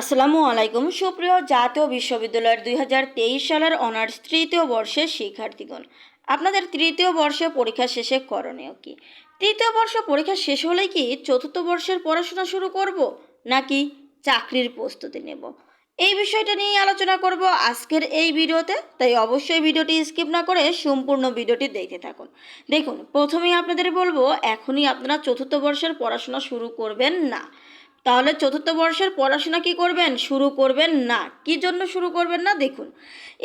আসসালামু আলাইকুম। সুপ্রিয় জাতীয় বিশ্ববিদ্যালয়ের দুই হাজার তেইশ সালের অনার্স তৃতীয় বর্ষের শিক্ষার্থীগণ, আপনাদের তৃতীয় বর্ষে পরীক্ষা শেষে করণীয় কি? তৃতীয় বর্ষ পরীক্ষা শেষ হলে কি চতুর্থ বর্ষের পড়াশোনা শুরু করব, নাকি চাকরির প্রস্তুতি নেব? এই বিষয়টা নিয়ে আলোচনা করব আজকের এই ভিডিওতে, তাই অবশ্যই ভিডিওটি স্কিপ না করে সম্পূর্ণ ভিডিওটি দেখতে থাকুন। দেখুন, প্রথমেই আপনাদের বলব, এখনই আপনারা চতুর্থ বর্ষের পড়াশোনা শুরু করবেন না। তাহলে চতুর্থ বর্ষের পড়াশোনা কি করবেন? শুরু করবেন না। কি জন্য শুরু করবেন না? দেখুন।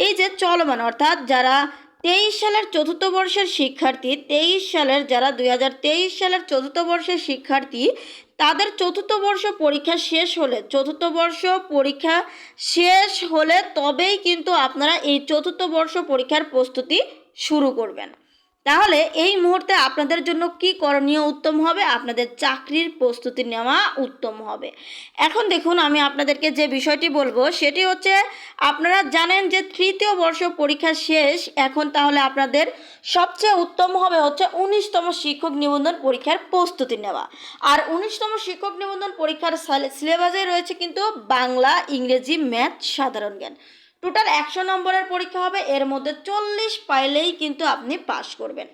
এই যে চলমান, অর্থাৎ যারা তেইশ সালের চতুর্থ বর্ষের শিক্ষার্থী, তেইশ সালের যারা দুই হাজার তেইশ সালের চতুর্থ বর্ষের শিক্ষার্থী, তাদের চতুর্থ বর্ষ পরীক্ষা শেষ হলে, চতুর্থ বর্ষ পরীক্ষা শেষ হলে তবেই কিন্তু আপনারা এই চতুর্থ বর্ষ পরীক্ষার প্রস্তুতি শুরু করবেন। তাহলে এই মুহূর্তে আপনাদের জন্য কি করণীয় উত্তম হবে? আপনাদের চাকরির প্রস্তুতি নেওয়া উত্তম হবে। এখন দেখুন, আমি আপনাদেরকে যে বিষয়টি বলব, সেটি হচ্ছে আপনারা জানেন যে তৃতীয় বর্ষ পরীক্ষা শেষ, এখন তাহলে আপনাদের সবচেয়ে উত্তম হবে হচ্ছে উনিশতম শিক্ষক নিবন্ধন পরীক্ষার প্রস্তুতি নেওয়া। আর উনিশতম শিক্ষক নিবন্ধন পরীক্ষার সিলেবাসে রয়েছে কিন্তু বাংলা, ইংরেজি, ম্যাথ, সাধারণ জ্ঞান। টোটাল একশো নম্বরের পরীক্ষা হবে। এর মধ্যে চল্লিশ পাইলেই কিন্তু আপনি পাশ করবেন।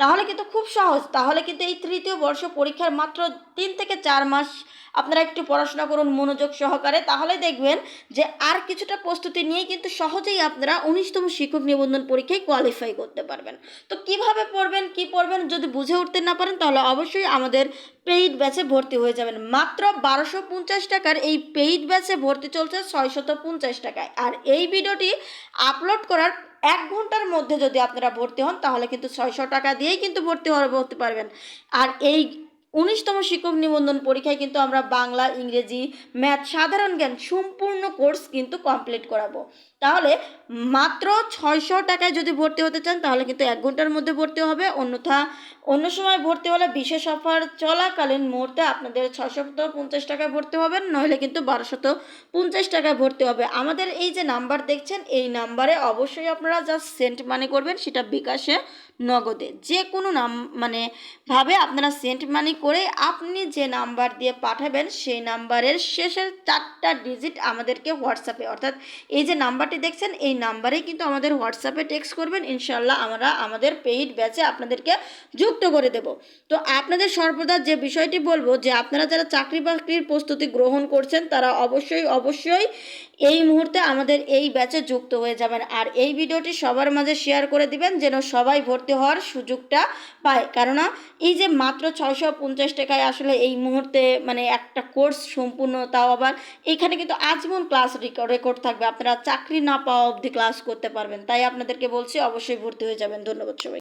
তাহলে কিন্তু খুব সহজ। তাহলে কিন্তু এই তৃতীয় বর্ষ পরীক্ষার মাত্র তিন থেকে চার মাস আপনারা একটু পড়াশোনা করুন, মনোযোগ সহকারে, তাহলে দেখবেন যে আর কিছুটা প্রস্তুতি নিয়ে কিন্তু সহজেই আপনারা উনিশতম শিক্ষক নিবন্ধন পরীক্ষায় কোয়ালিফাই করতে পারবেন। তো কীভাবে পড়বেন, কি পড়বেন যদি বুঝে উঠতে না পারেন, তাহলে অবশ্যই আমাদের পেইড ব্যাচে ভর্তি হয়ে যাবেন। মাত্র বারোশো পঞ্চাশ টাকার এই পেইড ব্যাচে ভর্তি চলছে ছয়শত পঞ্চাশ টাকায়। আর এই ভিডিওটি আপলোড করার এক ঘণ্টার মধ্যে যদি আপনারা ভর্তি হন, তাহলে কিন্তু ছয়শো টাকা দিয়েই কিন্তু ভর্তি হতে পারবেন। আর এই উনিশতম শিক্ষক নিবন্ধন পরীক্ষায় কিন্তু আমরা বাংলা, ইংরেজি, ম্যাথ, সাধারণ জ্ঞান সম্পূর্ণ কোর্স কিন্তু কমপ্লিট করাবো। তাহলে মাত্র ছয়শো টাকায় যদি ভর্তি হতে চান, তাহলে কিন্তু এক ঘণ্টার মধ্যে ভর্তি হবে। অন্যথা, অন্য সময় ভর্তি হলে বিশেষ অফার চলাকালীন মুহূর্তে আপনাদের ছশত পঞ্চাশ টাকায় ভর্তি হবেন নইলে কিন্তু বারোশত পঞ্চাশ টাকায় ভর্তি হবে। আমাদের এই যে নাম্বার দেখছেন, এই নাম্বারে অবশ্যই আপনারা জাস্ট সেন্ট মানি করবেন, সেটা বিকাশে নগদে। যে কোনো নাম মানে ভাবে আপনারা সেন্ট মানি করে আপনি যে নাম্বার দিয়ে পাঠাবেন, সেই নাম্বারের শেষের চারটা ডিজিট আমাদেরকে হোয়াটসঅ্যাপে অর্থাৎ এই যে নাম্বারটি দেখছেন, এই নাম্বারে কিন্তু আমাদের হোয়াটসঅ্যাপে টেক্সট করবেন। ইনশাল্লাহ আমরা আমাদের পেইড ব্যাচে আপনাদেরকে যুক্ত করে দেব। তো আপনাদের সর্বদা যে বিষয়টি বলব, যে আপনারা যারা চাকরি বাকরির প্রস্তুতি গ্রহণ করছেন, তারা অবশ্যই অবশ্যই এই মুহূর্তে আমাদের এই ব্যাচে যুক্ত হয়ে যাবেন। আর এই ভিডিওটি সবার মাঝে শেয়ার করে দিবেন, যেন সবাই ভর্তি হওয়ার সুযোগটা পায়। কেননা এই যে মাত্র ছয়শো পঞ্চাশ টাকায় আসলে এই মুহূর্তে মানে একটা কোর্স সম্পূর্ণ, তাও আবার এখানে কিন্তু আজীবন ক্লাস রেকর্ড থাকবে। আপনারা চাকরি না পাওয়া অবধি ক্লাস করতে পারবেন। তাই আপনাদেরকে বলছি, অবশ্যই ভর্তি হয়ে যাবেন। ধন্যবাদ সবাই